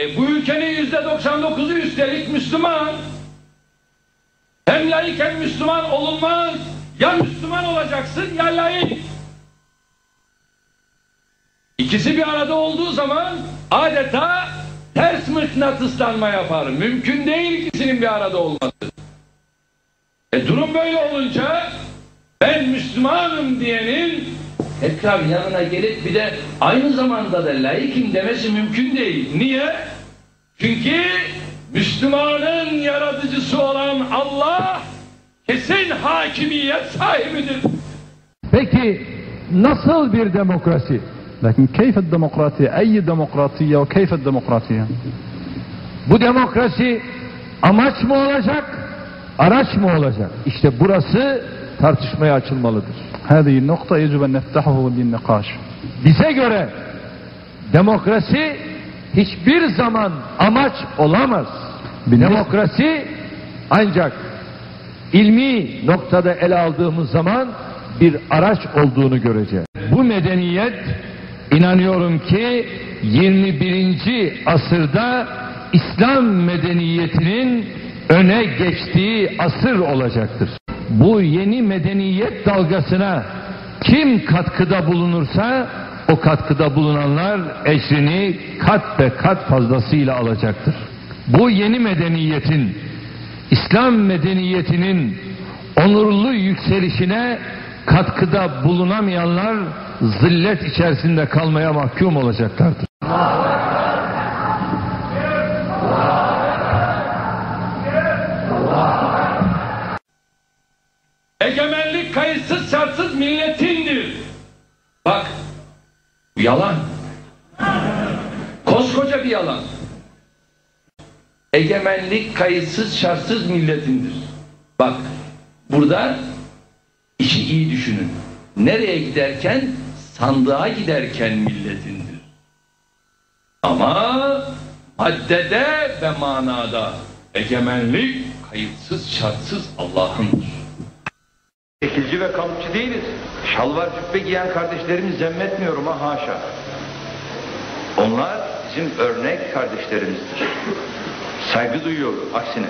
E, bu ülkenin yüzde 99'u üstelik Müslüman. Hem layık hem Müslüman olunmaz. Ya Müslüman olacaksın ya layık. İkisi bir arada olduğu zaman adeta ters mıknatıslanma yapar. Mümkün değil ikisinin bir arada olması. E durum böyle olunca ben Müslümanım diyenin Erkam yanına gelip bir de aynı zamanda da layıkım demesi mümkün değil. Niye? Çünkü Müslümanın yaratıcısı olan Allah kesin hakimiyet sahibidir. Peki nasıl bir demokrasi? Lakin keyfe demokrasi, ayyi demokrasiye ve keyfe demokrasiye? Bu demokrasi amaç mı olacak, araç mı olacak? İşte burası tartışmaya açılmalıdır. Hadi nokta yecübe neftahu bin nekaş. Bize göre demokrasi hiçbir zaman amaç olamaz. Bilmez. Demokrasi ancak ilmi noktada ele aldığımız zaman bir araç olduğunu göreceğiz. Bu medeniyet inanıyorum ki 21. asırda İslam medeniyetinin öne geçtiği asır olacaktır. Bu yeni medeniyet dalgasına kim katkıda bulunursa o katkıda bulunanlar ecrini kat ve kat fazlasıyla alacaktır. Bu yeni medeniyetin İslam medeniyetinin onurlu yükselişine katkıda bulunamayanlar zillet içerisinde kalmaya mahkum olacaklardır. Egemenlik kayıtsız şartsız milletindir. Bak yalan. Koskoca bir yalan. Egemenlik kayıtsız şartsız milletindir. Bak burada işi iyi düşünün. Nereye giderken? Sandığa giderken milletindir. Ama maddede ve manada egemenlik kayıtsız şartsız Allah'ındır. Şekilci ve kalıpçı değiliz. Şalvar cübbe giyen kardeşlerimi zemmetmiyorum ha haşa. Onlar bizim örnek kardeşlerimizdir. Saygı duyuyoruz aksine.